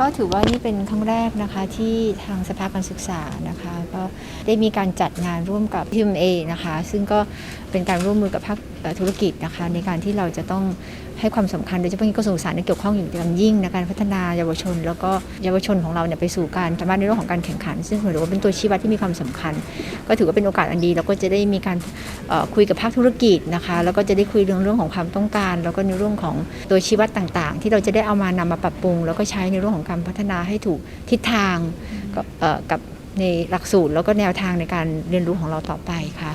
ก็ถือว่านี่เป็นครั้งแรกนะคะที่ทางสภาการศึกษานะคะก็ได้มีการจัดงานร่วมกับ PMA นะคะ ซึ่งก็เป็นการร่วมมือกับภาคธุรกิจนะคะ ในการที่เราจะต้อง ให้ความสำคัญโดยเฉพาะยิ่งกระทรวงศึกษาเนี่เกี่ยวข้องอย่างยิ่งในการพัฒนาเยาวชน แล้วก็เยาวชนของเราเนี่ยไปสู่การสามารถในเรื่องของการแข่งขัน ซึ่งถือว่าเป็นตัวชี้วัดที่มีความสำคัญ ก็ถือว่าเป็นโอกาสอันดีเราก็จะได้มีการคุยกับภาคธุรกิจนะคะแล้วก็จะได้คุยเรื่องเรื่องของความต้องการ แล้วก็ในเรื่องของตัวชี้วัดต่างๆ ที่เราจะได้เอามานำมาปรับปรุง แล้วก็ใช้ในเรื่องของการพัฒนาให้ถูกทิศทางกับในหลักสูตรแล้วก็แนวทางในการเรียนรู้ของเราต่อไปค่ะ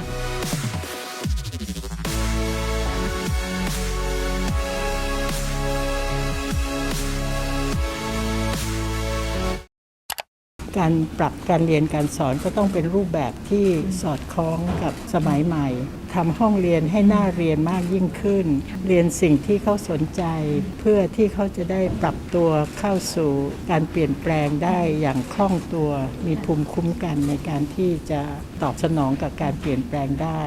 การปรับการเรียนการสอนก็ต้องเป็นรูปแบบที่สอดคล้องกับสมัยใหม่ทำห้องเรียนให้น่าเรียนมากยิ่งขึ้น เรียนสิ่งที่เขาสนใจ เพื่อที่เขาจะได้ปรับตัวเข้าสู่การเปลี่ยนแปลงได้อย่างคล่องตัว มีภูมิคุ้มกันในการที่จะตอบสนองกับการเปลี่ยนแปลงได้